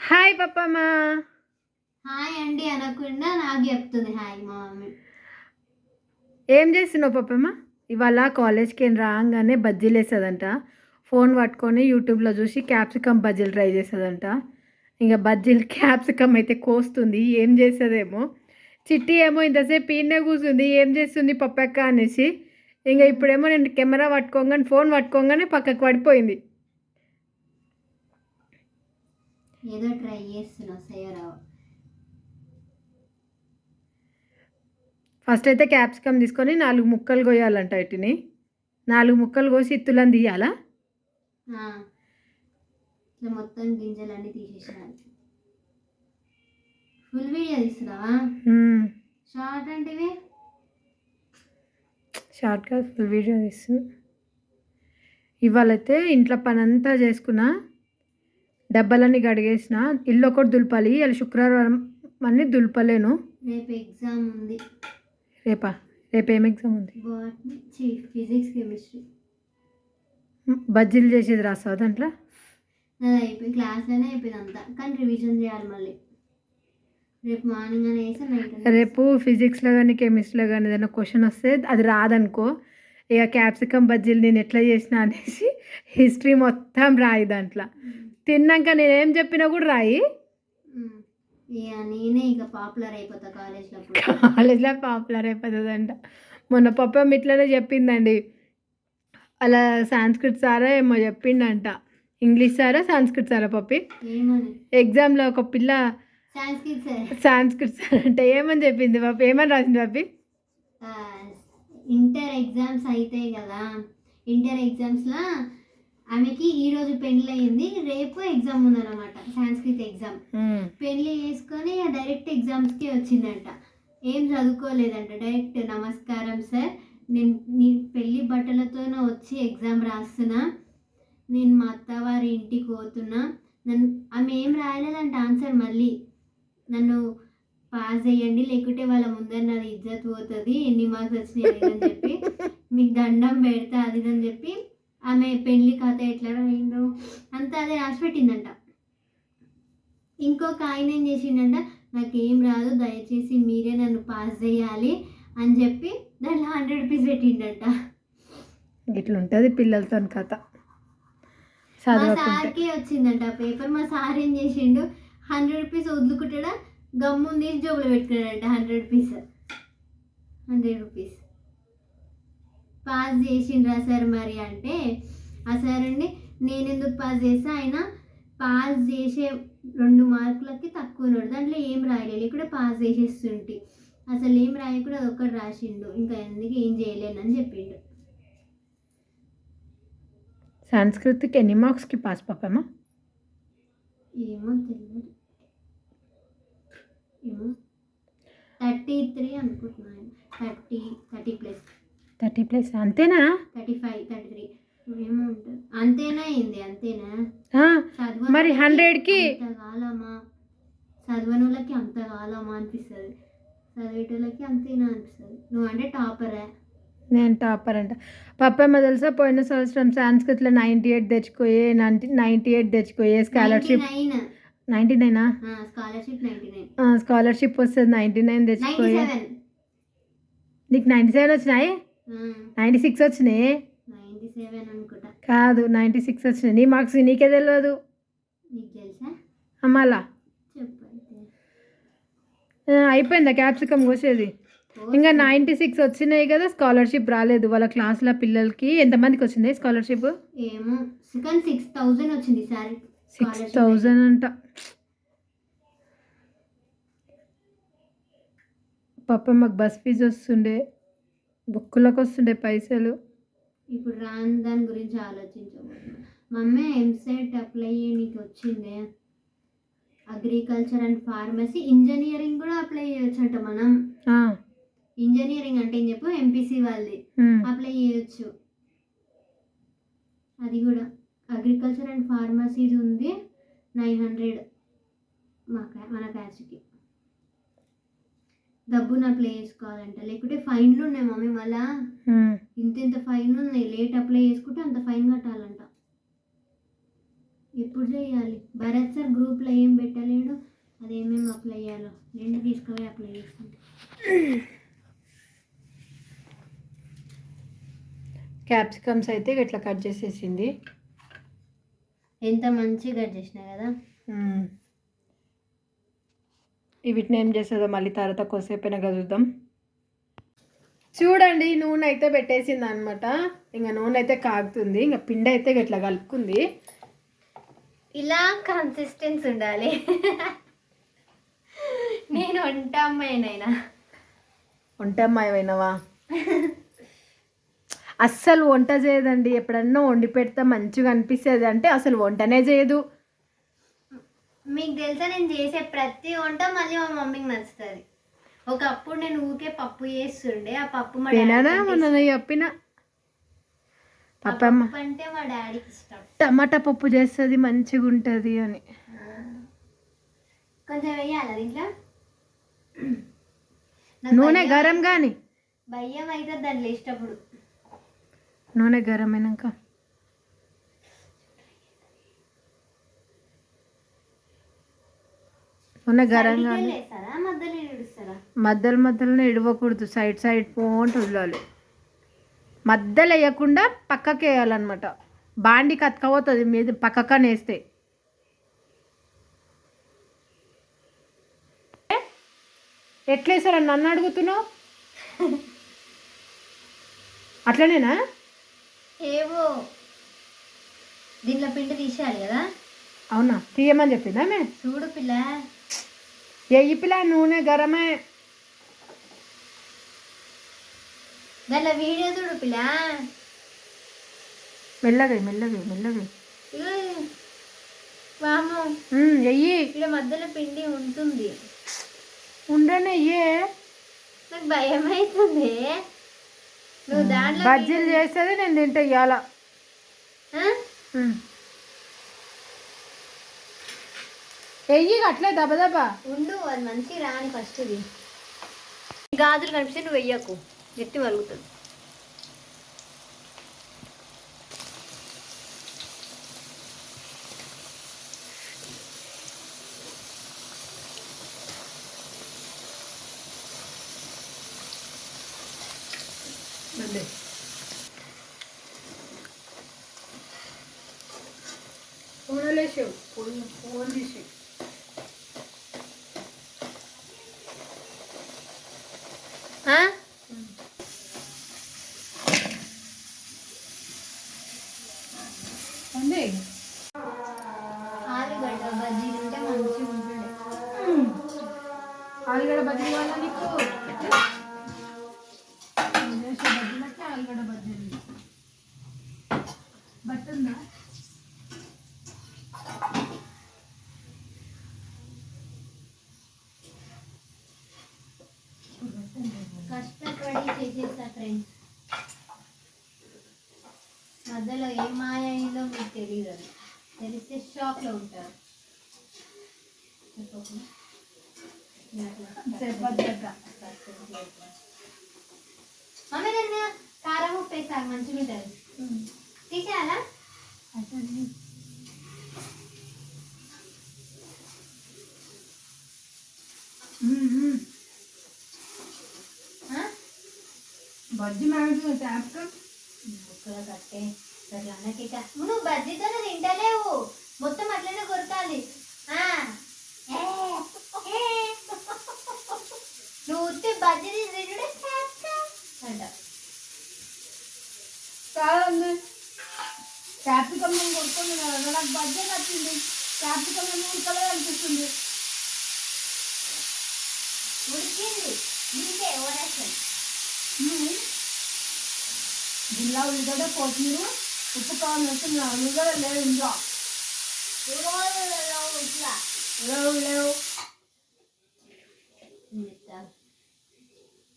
Hi పప్పమ్మ. Hi అండి అనకుండా నాకు చెప్తుంది హాయ్ మా మమ్మీ ఏం చేస్తున్నావు పప్పమ్మ? ఇవాళ కాలేజ్కి ఏం రాగానే బజ్జీలు వేస్తుందంట. ఫోన్ పట్టుకొని యూట్యూబ్లో చూసి క్యాప్సికమ్ బజ్జీలు ట్రై చేస్తుందంట. ఇంకా బజ్జీలు క్యాప్సికమ్ అయితే కోస్తుంది. ఏం చేస్తుందేమో? చిట్టి ఏమో ఇంతసేపు ఈయనే కూర్చుంది. ఏం చేస్తుంది పప్పక్క అనేసి. ఇంకా ఇప్పుడేమో నేను కెమెరా పట్టుకోగానే ఫోన్ పట్టుకోగానే పక్కకు పడిపోయింది. ఏదో ట్రై చేస్తున్నా సయ్యరావు. ఫస్ట్ అయితే క్యాప్సికమ్ తీసుకొని నాలుగు ముక్కలు కోయాలంట వీటిని నాలుగు ముక్కలు కోసి ఇత్తులను తీయాలా? ఇట్లా మొత్తం గింజలన్నీ తీసేసాను ఫుల్ వీడియో తీస్తున్నావా. షార్ట్ అంటే? షార్ట్గా ఫుల్ వీడియో తీస్తున్నా. ఇవాళైతే ఇంట్లో పని అంతా చేసుకున్నా. డబ్బాలన్నీ గడిగేసిన ఇల్లు ఒకటి దులపాలి ఇవాళ శుక్రవారం అన్ని దులపలేను. రేపు ఎగ్జామ్ ఉంది. రేపా? రేపు ఏం ఎగ్జామ్ ఉంది? Physics chemistry. బజ్జీలు చేసేది రాస్తావు దాంట్లో? నాది అయిపోయి క్లాస్లోనే అయిపోయింది అంతా. కానీ రివిజన్ చేయాలి మళ్ళీ. రేపు మార్నింగ్ అని వేసి నైట్ రేపు ఫిజిక్స్లో కానీ కెమిస్ట్రీలో కానీ ఏదైనా క్వశ్చన్ వస్తే అది రాదనుకో ఇక క్యాప్సికమ్ బజ్జీలు నేను ఎట్లా చేసిన అనేసి హిస్టరీ మొత్తం రాయి దాంట్లో. తిన్నాక నేనేం చెప్పినా కూడా రాయి. నేనే ఇక పాపులర్ అయిపోతా కాలేజ్లో కాలేజ్లో పాపులర్ అయిపోతుందంట. మొన్న పప్పమ్మ ఇట్లనే చెప్పిందండి. అలా సాంస్క్రిట్ సారా ఏమో చెప్పిండంట. ఇంగ్లీష్ సారా సాంస్క్రిట్ సారా పప్పి ఎగ్జామ్లో ఒక పిల్ల సాంస్క్రిట్ సరే. అంటే ఏమని చెప్పింది పప్పి ఏమని రాసింది పప్పి ఇంటర్ ఎగ్జామ్స్ అవుతాయి కదా. ఇంటర్ ఎగ్జామ్స్లో ఆమెకి ఈ రోజు పెళ్ళి అయింది రేపు ఎగ్జామ్ ఉందన్నమాట సాంస్క్రిట్ ఎగ్జామ్. పెళ్ళి చేసుకొని డైరెక్ట్ ఎగ్జామ్స్కి వచ్చిందంట. ఏం చదువుకోలేదంట. డైరెక్ట్ నమస్కారం సార్ నేను నీ పెళ్ళి బట్టలతోనే వచ్చి ఎగ్జామ్ రాస్తున్నా. నేను మా అత్తవారి ఇంటికి పోతున్నా. నన్ను ఆమె ఏం రాయలేదంట. ఆన్సర్ మళ్ళీ. నన్ను పాస్ చేయండి లేకుంటే వాళ్ళ ముందర నాది ఇజ్జత్ పోతుంది ఎన్ని మార్క్స్ వచ్చినాయి అని చెప్పి మీకు దండం పెడతా అది అని చెప్పి ఆమె పెళ్ళి కథ ఎట్లా రాయిందో అంతా అదే రాసి పెట్టిందంట ఇంకొక ఆయన ఏం చేసిండంట నాకేం రాదు దయచేసి మీరే నన్ను పాస్ చేయాలి అని చెప్పి దాంట్లో హండ్రెడ్ రూపీస్ పెట్టిండంట. ఇట్లుంటుంది పిల్లలతో కథ. మా సార్కి వచ్చిందంట పేపర్. మా సార్ ఏం చేసిండు హండ్రెడ్ రూపీస్ వదులుకుంటాడా గమ్ము తీసి జోబులో పెట్టుకున్నాడంట hundred rupees hundred rupees pass చేసిండ్రా సార్ మరి అంటే ఆ సార్ అండి నేను ఎందుకు పాస్ చేస్తా? ఆయన పాస్ చేసే రెండు మార్కులకి తక్కువ ఉన్నాడు. దాంట్లో ఏం రాయలేదు. ఇక్కడ పాస్ చేసేస్తుంటి. అసలు ఏం రాయకుండా అది ఒక్కటి రాసిండు. ఇంకా ఎందుకు ఏం చేయలేనని చెప్పిండు. సంస్కృతికి ఎన్ని మార్క్స్కి పాస్ పప్పమ్మ ఏమో తెలియదు థర్టీ త్రీ అనుకుంటున్నాను. Thirty thirty plus. Thirty plus అంతేనా? Thirty five thirty three. అంతేనా అయింది అంతేనా? మరి వాళ్ళకి 100 కి? అంత కాలమా చదవని వాళ్ళకి అంత కాలమా అనిపిస్తుంది. చదివేటోళ్ళకి అంతేనా అనిపిస్తుంది. నువ్వు అంటే టాపరే. నేను టాపర్ అంట. పప్పమ్మ తెలుసా? పోయిన సంవత్సరం సాంస్కృతిలో నైంటీ ఎయిట్ తెచ్చుకోయే నైంటీ ఎయిట్ తెచ్చుకోయే స్కాలర్షిప్? నైన్? నైంటీ నైనా. స్కాలర్షిప్ వస్తుంది. Ninety nine seven. నీకు నైంటీ సెవెన్ వచ్చినాయి? నైంటీ సిక్స్ వచ్చినాయి? కాదు నైంటీ సిక్స్ వచ్చినాయి. నీ మార్క్స్ నీకే తెలియదు అమ్మాలా? అయిపోయిందా క్యాప్సికమ్ కోసేది? ఇంకా నైంటీ సిక్స్ వచ్చినాయి కదా స్కాలర్షిప్ రాలేదు. వాళ్ళ క్లాస్లో పిల్లలకి ఎంతమందికి వచ్చింది స్కాలర్షిప్? ఏమో సెకండ్ సిక్స్ థౌజండ్ వచ్చింది సార్. సిక్స్ థౌజండ్ అంట. పాప మాకు బస్ ఫీజు వస్తుండే బుక్కులకు వస్తుండే పైసలు. ఇప్పుడు రాని దాని గురించి ఆలోచించబోతున్నా మమ్మీ ఎంసెట్ అప్లై చేయడానికి వచ్చిందే? అగ్రికల్చర్ అండ్ ఫార్మసీ ఇంజనీరింగ్ కూడా అప్లై చేయొచ్చంట మనం. ఆ, ఇంజనీరింగ్ అంటే ఏం చెప్పు? ఎంపీసీ వాళ్ళది. అప్లై చేయొచ్చు. అది కూడా. అగ్రికల్చర్ అండ్ ఫార్మసీది ఉంది నైన్ హండ్రెడ్ మా మన క్లాస్కి డబ్బును అప్లై చేసుకోవాలంట. లేకుంటే ఫైన్లు ఉన్నాయి మమ్మీ మళ్ళా. ఇంత ఇంత ఫైన్ ఉన్నాయి. లేట్ అప్లై చేసుకుంటే అంత ఫైన్ కట్టాలంట. ఇప్పుడు చేయాలి? భరత్ సార్ గ్రూప్లో ఏం పెట్టలేడు? అది ఏమేమి అప్లై చేయాలో? రెండు తీసుకుపోయి అప్లై చేస్తుంటే క్యాప్సికమ్స్ అయితే ఇట్లా కట్ చేసేసింది. ఎంత మంచిగా కట్ చేసినా కదా? వీటిని ఏం చేస్తుందో మళ్ళీ తర్వాత కొద్దిసేపు చూద్దాం. చూడండి నూనె అయితే పెట్టేసింది అనమాట ఇంకా నూనె అయితే కాగుతుంది. ఇంకా పిండి అయితే ఇట్లా కలుపుకుంది. ఇలా కన్సిస్టెన్సీ ఉండాలి. నేను వంట అమ్మాయినైనా వంట అమ్మాయి అయినవా అస్సలు వంట చేయదండి. ఎప్పుడన్నా వండి పెడితే మంచిగా అనిపిస్తుంది. అంటే అసలు వంటనే చేయదు. మీకు తెలుసా నేను చేసే ప్రతి వంట మళ్ళీ మా మమ్మీకి నచ్చుతుంది. ఒకప్పుడు నేను ఊకే పప్పు చేస్తుండే ఆ పప్పు మా మొన్న చెప్పిన. పప్పమ్మ. పప్పు అంటే మా డాడీకి ఇష్టం. టమాటా పప్పు చేస్తుంది మంచిగా ఉంటుంది అని. కొంచెం వేయాలి దీంట్లో? నూనె గరం కానీ భయం అయితే దాంట్లో ఇష్టప్పుడు నూనె గరం అయినాక నూనె గరం కానీ వేస్తారా? మధ్యలో మధ్యలోనే ఇడవకూడదు. సైడ్ సైడ్ పోంటి వదలాలి. మధ్యలో వేయకుండా పక్కకి వేయాలన్నమాట. బాండి కతకపోతుంది మీద పక్కకనే వేస్తే. ఎట్లా వేసారని నన్ను అడుగుతున్నావు? అట్లనేనా? ఏవో దీంట్లో పిండి తీసేయాలి కదా? అవునా? తీయమని చెప్పిందా మే చూడు పిల్ల. ఎయ్యి పిల్ల నూనె గరమే. దాంట్లో వీడియో చూడు పిల్ల. మెల్లగా మెల్లగా మెల్లగా ఇగో వాము ఎయ్యి. ఇక్కడ మధ్యలో పిండి ఉంటుంది. ఉండనే ఎయ్యే నాకు భయం అవుతుంది బజ్జీలు చేసేది నేను తింటా ఇవాళ ఆ? ఎయ్యి అట్లే దబ దబ. ఉండు అది మంచి రాని ఫస్ట్ ఇది. గాజులు కనిపిస్తే నువ్వు వెయ్యకు ఎత్తి వలుగుతుంది. ఫోన్లేసావు ఫోన్ ఫోన్ తీసి ఆ? ఉంది ఆలుగడ్డ బజ్జీలు ఉంటే మంచిగా ఉంటుండే ఆలుగడ్డ బజ్జీలు వల్ల నీకు నేను చేసే బజ్జీలకి ఆలుగడ్డ బజ్జీలు బట్టుందా కష్టపడి చేసేస్తా ఫ్రెండ్స్ మధ్యలో ఏం మాయ అయిందో మీకు తెలియదు అది. తెలిస్తే షాక్లో ఉంటారు. మమ్మీ నన్ను కారం ఉప్పు వేసాక మంచిగా ఉంటుంది తీసేయాలా? ఆ? బజ్జీ మ్యాగీ ట్యాప్కం ముక్కలు కట్టే. అట్లా అన్నకి ఇక. నువ్వు బజ్జీతో తింటలేవు. మొత్తం అట్లనే కొరకాలి. నువ్వు ఉత్తి బజ్జీ తింటుండే అంట. చాలా ఉంది నేను కొడుతుంది నాకు బజ్జీ క్యాప్సికమ్ మూడు కలర్ అనిపిస్తుంది జిల్లా ఉల్లిగడ్డ కొత్తిమీర ఉప్పు కావాలి వేస్తున్నా ఉల్లిగడ్డ లేవు ఇంకా లేవు లేవు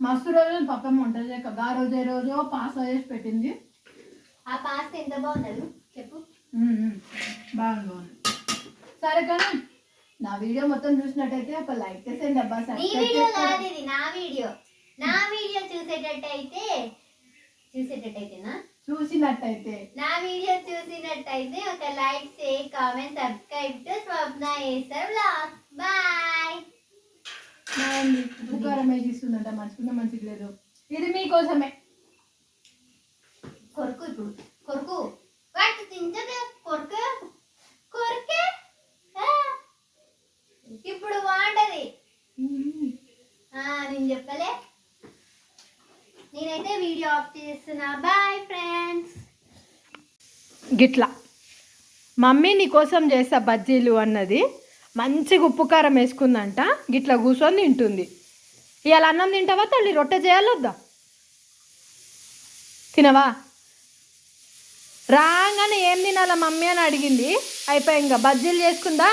మస్తు రోజులు పక్కన చేయక ఆ రోజు ఏ రోజు పాస్ చేసి పెట్టింది. ఆ పాస్తా ఎంత బాగుంది చెప్పు. బాగుంది బాగుంది. సరే కానీ నా వీడియో మొత్తం చూసినట్టయితే ఒక లైక్ చేసేయండి అబ్బా. నీ. కాదు ఇది నా వీడియో. నా వీడియో చూసేటట్టయితే చూసేటట్టయితేనా? చూసినట్టయితే. నా వీడియో చూసినట్టయితే ఒక like share comment subscribe to Swapna Acer blog bye. ఉప్పు కారం వేసిస్తుందంట మంచిగా మంచిగా లేదు. ఇది మీకోసమే కొరుకు ఇప్పుడు. కొరుకు. వాటి తింటది కొరుకు. కొరుకే. ఇప్పుడు బాగుంటది నేను చెప్పలే. నేనైతే వీడియో ఆఫ్ చేస్తున్నా. బాయ్ ఫ్రెండ్స్ గిట్లా. మమ్మీ నీకోసం చేస్తా బజ్జీలు అన్నది మంచిగా ఉప్పు కారం వేసుకుందంట. గిట్లా కూర్చొని తింటుంది. ఇవాళ అన్నం తింటావా తల్లి? రొట్టె చేయాలొద్దా? తినవా? రాగానే ఏం తినాలా మమ్మీ అని అడిగింది. అయిపోయి ఇంకా బజ్జీలు చేసుకుందా?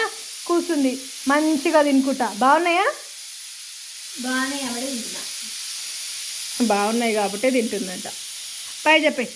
కూర్చుంది. మంచిగా తినుకుంటా. బాగున్నాయా? బాగానే ఎవడే తింటున్నా బాగున్నాయి కాబట్టి తింటుందంట. పై చెప్పి